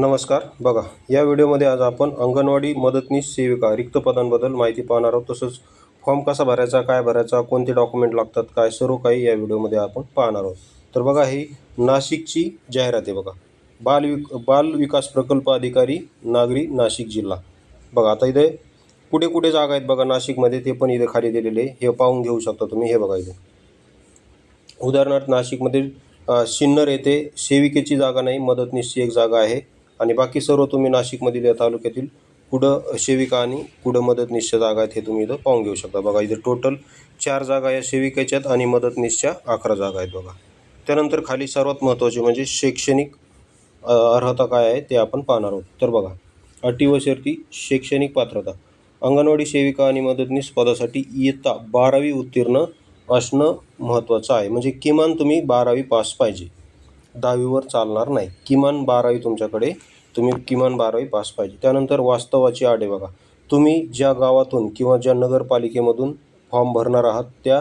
नमस्कार. बघा या व्हिडिओमध्ये आज आपण अंगणवाडी मदतनीस सेविका रिक्त पदांबद्दल माहिती पाहणार आहोत. तसंच फॉर्म कसा भरायचा काय भरायचा कोणते डॉक्युमेंट लागतात काय सर्व काही या व्हिडिओमध्ये आपण पाहणार आहोत. तर बघा ही नाशिकची जाहिरात आहे बघा. बाल विक बाल विकास प्रकल्प अधिकारी नागरी नाशिक जिल्हा. बघा आता इथे कुठे कुठे जागा आहेत बघा नाशिकमध्ये ते पण इथे खाली दिलेले आहे. हे पाहून घेऊ शकता तुम्ही. हे बघा इथे. उदाहरणार्थ नाशिकमध्ये सिन्नर येथे सेविकेची जागा नाही मदतनीसची एक जागा आहे. आणि बाकी सर्व तुम्ही नाशिकमधील या तालुक्यातील कुडं सेविका आणि कुडं मदतनीसच्या जागा आहेत हे तुम्ही इथं पाहून घेऊ शकता. बघा इथे टोटल चार जागा या सेविकेच्या आणि मदतनीसच्या अकरा जागा आहेत बघा. त्यानंतर खाली सर्वात महत्त्वाचे म्हणजे शैक्षणिक अर्हता काय आहे ते आपण पाहणार आहोत. तर बघा अटी व शर्ती शैक्षणिक पात्रता. अंगणवाडी सेविका आणि मदतनीस पदासाठी इयत्ता बारावी उत्तीर्ण असणं महत्त्वाचं आहे. म्हणजे किमान तुम्ही बारावी पास पाहिजे. दहावीवर चालणार नाही. किमान बारावी तुमच्याकडे तुम्ही किमान बारावी पास पाहिजे. त्यानंतर वास्तवाची आड आहे बघा. तुम्ही ज्या गावातून किंवा ज्या नगरपालिकेमधून फॉर्म भरणार आहात त्या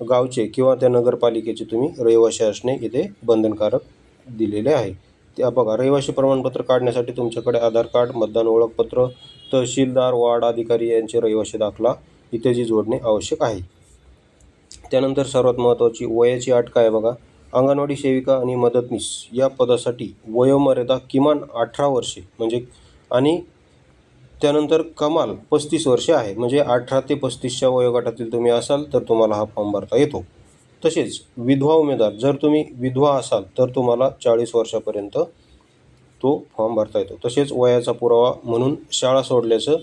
गावचे किंवा त्या नगरपालिकेचे तुम्ही रहिवाशी असणे इथे बंधनकारक दिलेले आहे. त्या बघा रहिवासी प्रमाणपत्र काढण्यासाठी तुमच्याकडे आधार कार्ड मतदान ओळखपत्र तहसीलदार वार्ड अधिकारी यांचे रहिवासी दाखला इत्यादी जोडणे आवश्यक आहे. त्यानंतर सर्वात महत्त्वाची वयाची अट काय आहे बघा? अंगणवाडी सेविका आणि मदतनीस या पदासाठी वयोमर्यादा किमान अठरा वर्षे म्हणजे आणि त्यानंतर कमाल पस्तीस वर्षे आहे. म्हणजे अठरा ते पस्तीसच्या वयोगटातील तुम्ही असाल तर तुम्हाला हा फॉर्म भरता येतो. तसेच विधवा उमेदवार जर तुम्ही विधवा असाल तर तुम्हाला चाळीस वर्षापर्यंत तो फॉर्म भरता येतो. तसेच वयाचा पुरावा म्हणून शाळा सोडल्याचं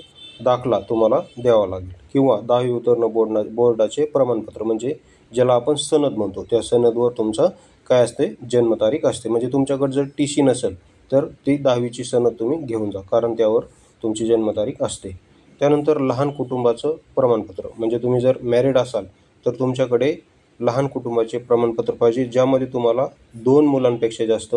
दाखला तुम्हाला द्यावा लागेल. किंवा दहावी उत्तीर्ण बोर्ड बोर्डाचे प्रमाणपत्र म्हणजे ज्याला आपण सनद म्हणतो त्या सनदवर तुमचं काय असते? जन्मतारीख असते. म्हणजे तुमच्याकडे जर टी सी नसेल तर ती दहावीची सनद तुम्ही घेऊन जा कारण त्यावर तुमची जन्मतारीख असते. त्यानंतर लहान कुटुंबाचं प्रमाणपत्र. म्हणजे तुम्ही जर मॅरिड असाल तर तुमच्याकडे लहान कुटुंबाचे प्रमाणपत्र पाहिजे ज्यामध्ये तुम्हाला दोन मुलांपेक्षा जास्त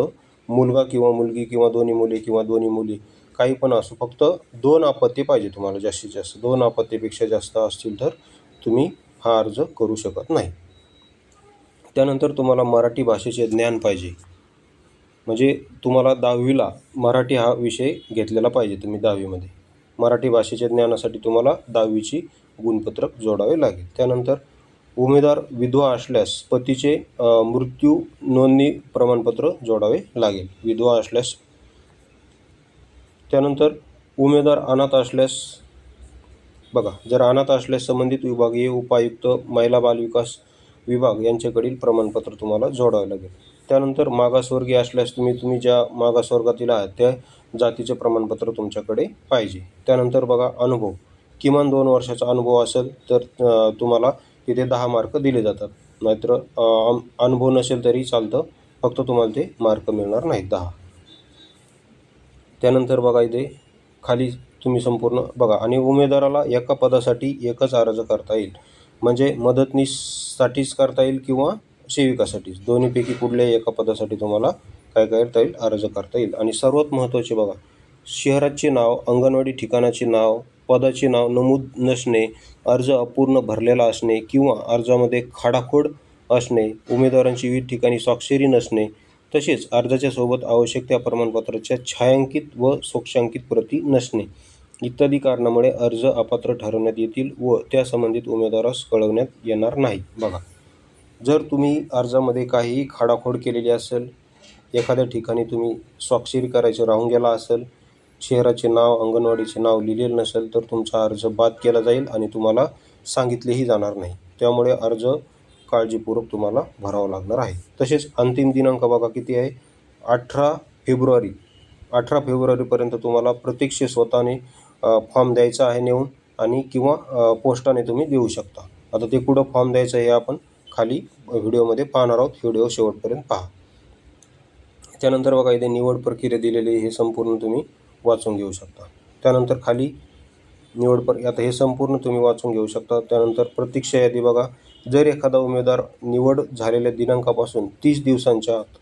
मुलगा किंवा मुलगी किंवा दोन्ही मुली किंवा दोन्ही मुली काही पण असो फक्त दोन आपत्ती पाहिजे तुम्हाला जास्तीत जास्त. दोन आपत्तीपेक्षा जास्त असतील तर तुम्ही हा अर्ज करू शकत नाही. त्यानंतर तुम्हाला मराठी भाषेचे ज्ञान पाहिजे. म्हणजे तुम्हाला दहावीला मराठी हा विषय घेतलेला पाहिजे तुम्ही दहावीमध्ये. मराठी भाषेच्या ज्ञानासाठी तुम्हाला दहावीची गुणपत्रक जोडावे लागेल. त्यानंतर उमेदवार विधवा असल्यास पतीचे मृत्यू नोंदणी प्रमाणपत्र जोडावे लागेल. विधवा असल्यास. त्यानंतर उमेदवार अनाथ असल्यास बघा जर अनाथ असल्यास संबंधित विभागीय उपायुक्त महिला बालविकास विभाग यांच्याकडील प्रमाणपत्र तुम्हाला जोडावं लागेल. त्यानंतर मागासवर्गीय असल्यास तुम्ही तुम्ही ज्या मागासवर्गातील आहात त्या जातीचे प्रमाणपत्र तुमच्याकडे पाहिजे. त्यानंतर बघा अनुभव. किमान दोन वर्षाचा अनुभव असेल तर तुम्हाला तिथे दहा मार्क दिले जातात. नाहीतर अनुभव नसेल तरी चालतं. फक्त तुम्हाला ते मार्क मिळणार नाहीत दहा. त्यानंतर बघा इथे खाली तुम्ही संपूर्ण बघा. आणि उमेदवाराला एका पदासाठी एकच अर्ज करता येईल. म्हणजे मदतनीससाठीच करता येईल किंवा सेविकासाठीच? दोन्हीपैकी कुठल्याही एका पदासाठी तुम्हाला काय करता येईल? अर्ज करता येईल. आणि सर्वात महत्त्वाचे बघा शहराचे नाव अंगणवाडी ठिकाणाचे नाव पदाचे नाव नमूद नसणे अर्ज अपूर्ण भरलेला असणे किंवा अर्जामध्ये खाडाखोड असणे उमेदवारांची विविध ठिकाणी स्वाक्षरी नसणे तसेच अर्जाच्या सोबत आवश्यक त्या प्रमाणपत्राच्या छायांकित व सोक्षांकित प्रती नसणे. इत्यादी कारणामुळे अर्ज अपात्र ठरवण्यात येतील व त्या संबंधित उमेदवारास कळवण्यात येणार नाही. बघा जर तुम्ही अर्जामध्ये काहीही खाडाखोड केलेली असेल एखाद्या ठिकाणी तुम्ही स्वाक्षरी करायचे राहून गेला असेल शहराचे नाव अंगणवाडीचे नाव लिहिलेलं नसेल तर तुमचा अर्ज बाद केला जाईल आणि तुम्हाला सांगितलेही जाणार नाही. त्यामुळे अर्ज काळजीपूर्वक तुम्हाला भरावा लागणार आहे. तसेच अंतिम दिनांक बघा किती आहे? अठरा फेब्रुवारी. अठरा फेब्रुवारीपर्यंत तुम्हाला प्रत्यक्ष स्वतःने फॉर्म द्यायचा आहे नेऊन आणि किंवा पोस्टाने तुम्ही देऊ शकता. आता ते कुठं फॉर्म द्यायचं हे आपण खाली व्हिडिओमध्ये पाहणार आहोत. व्हिडिओ शेवटपर्यंत पहा. त्यानंतर बघा इथे निवड प्रक्रिया दिलेली हे संपूर्ण तुम्ही वाचून घेऊ शकता. त्यानंतर खाली निवड पर आता हे संपूर्ण तुम्ही वाचून घेऊ शकता. त्यानंतर प्रतीक्षा यादी बघा. जर एखादा उमेदवार निवड झालेल्या दिनांकापासून तीस दिवसांच्या आत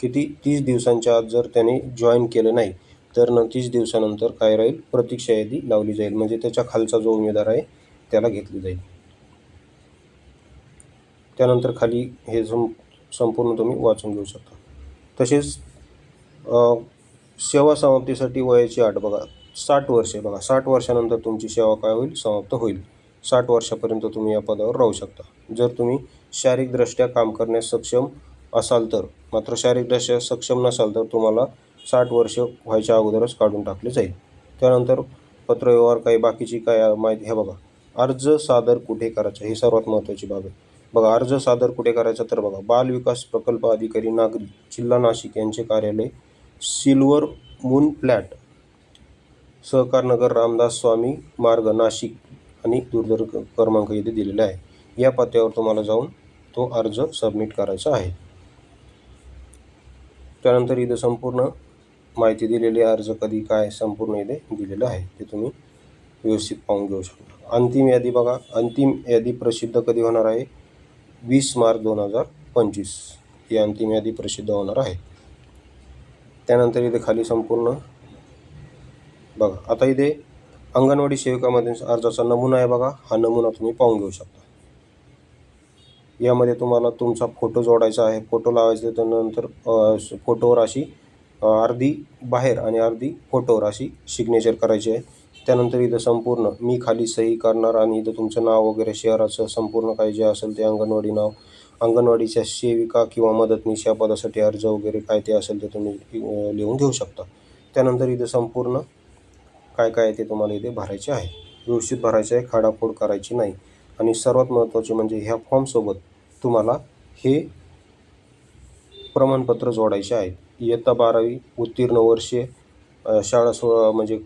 किती? तीस दिवसांच्या आत जर त्याने जॉईन केलं नाही तर न तीस दिवसानंतर काय राहील? प्रतीक्षा यादी लावली जाईल. म्हणजे त्याच्या खालचा जो उमेदवार आहे त्याला घेतली जाईल. त्यानंतर खाली हे सं संपूर्ण तुम्ही वाचून घेऊ शकता. तसेच सेवा समाप्तीसाठी वयाची आठ बघा. साठ वर्षे बघा. साठ वर्षानंतर तुमची सेवा काय होईल? समाप्त होईल. साठ वर्षापर्यंत तुम्ही या पदावर राहू शकता. जर तुम्ही शारीरिकदृष्ट्या काम करण्यास सक्षम असाल तर मात्र शारीरिकदृष्ट्या सक्षम नसाल तर तुम्हाला साठ वर्ष व्हायच्या अगोदरच काढून टाकले जाईल. त्यानंतर पत्रव्यवहार काही बाकीची काय माहिती? हे बघा. अर्ज सादर कुठे करायचा? ही सर्वात महत्त्वाची बाब आहे. बघा अर्ज सादर कुठे करायचा तर बघा. बाल विकास प्रकल्प अधिकारी नागरी जिल्हा नाशिक यांचे कार्यालय silver moon flat. Sahakarnagar Ramdas Swami Marg Nashik आणि दूरदर क्रमांक इथे दिलेला आहे. या पत्त्यावर तुम्हाला जाऊन तो अर्ज सबमिट करायचा आहे. त्यानंतर इथं संपूर्ण माहिती दिलेली अर्ज कधी काय संपूर्ण इथे दिलेलं आहे. ते तुम्ही व्यवस्थित पाहून घेऊ शकता. अंतिम यादी बघा. अंतिम यादी प्रसिद्ध कधी होणार आहे? वीस मार्च दोन हजार पंचवीस. ही अंतिम यादी प्रसिद्ध होणार आहे. त्यानंतर इथे खाली संपूर्ण बघा. आता इथे अंगणवाडी सेविकामध्ये अर्जाचा नमुना आहे बघा. हा नमुना तुम्ही पाहून घेऊ शकता. यामध्ये तुम्हाला तुमचा फोटो जोडायचा आहे. फोटो लावायचा त्यानंतर फोटोवर अशी अर्धी बाहेर आणि अर्धी फोटोवर अशी सिग्नेचर करायची आहे. त्यानंतर इथं संपूर्ण मी खाली सही करणार आणि इथं तुमचं नाव वगैरे शहराचं संपूर्ण काही जे असेल ते अंगणवाडी नाव अंगणवाडीच्या सेविका किंवा मदतनीस या पदासाठी अर्ज वगैरे काय ते असेल ते तुम्ही लिहून घेऊ शकता. त्यानंतर इथं संपूर्ण काय काय आहे ते तुम्हाला इथे भरायचे आहे. व्यवस्थित भरायचे आहे खाडाफोड करायची नाही. आणि सर्वात महत्त्वाचे म्हणजे ह्या फॉर्मसोबत तुम्हाला हे प्रमाणपत्र जोडायचे आहेत. इयत्ता बारावी उत्तीर्ण वर्षे शाळा सो म्हणजे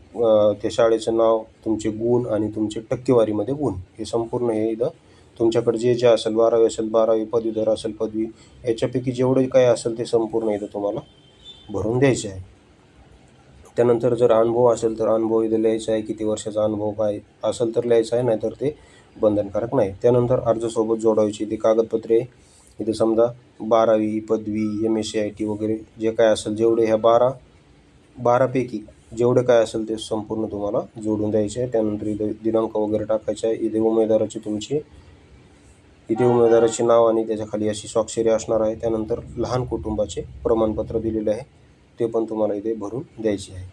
त्या शाळेचं नाव तुमचे गुण आणि तुमचे टक्केवारीमध्ये गुण. हे संपूर्ण हे इथं तुमच्याकडे जे जे असेल बारावी असेल बारावी पदवीधर असेल पदवी याच्यापैकी जेवढे काही असेल ते संपूर्ण इथं तुम्हाला भरून द्यायचे आहे. त्यानंतर जर अनुभव असेल तर अनुभव इथं लिहायचा आहे किती वर्षाचा अनुभव काय असेल तर लिहायचा आहे नाहीतर ते बंधनकारक नाही. त्यानंतर अर्जासोबत जोडायची ती कागदपत्रे इथे समजा बारावी पदवी M S C I T वगैरे जे काय असेल जेवढे ह्या बारा बारापैकी जेवढे काय असेल ते संपूर्ण तुम्हाला जोडून द्यायचे आहे. त्यानंतर इथे दिनांक वगैरे टाकायचा आहे. इथे उमेदवाराची तुमची इथे उमेदवाराचे नाव आणि त्याच्याखाली अशी स्वाक्षरी असणार आहे. त्यानंतर लहान कुटुंबाचे प्रमाणपत्र दिलेले आहे. ते पण तुम्हाला इथे भरून द्यायचे आहे.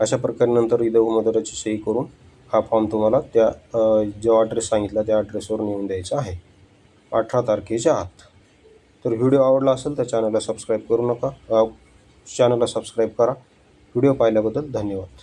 अशा प्रकारे नंतर इथे उमेदवाराची सही करून हा फॉर्म तुम्हाला त्या जो ॲड्रेस सांगितला त्या ॲड्रेसवर नेऊन द्यायचा आहे. अठरा तारखेच्या आत तर व्हिडिओ आवडला असेल तर चॅनलला सबस्क्राईब करू नका. चॅनलला सबस्क्राईब करा. व्हिडिओ पाहिल्याबद्दल धन्यवाद.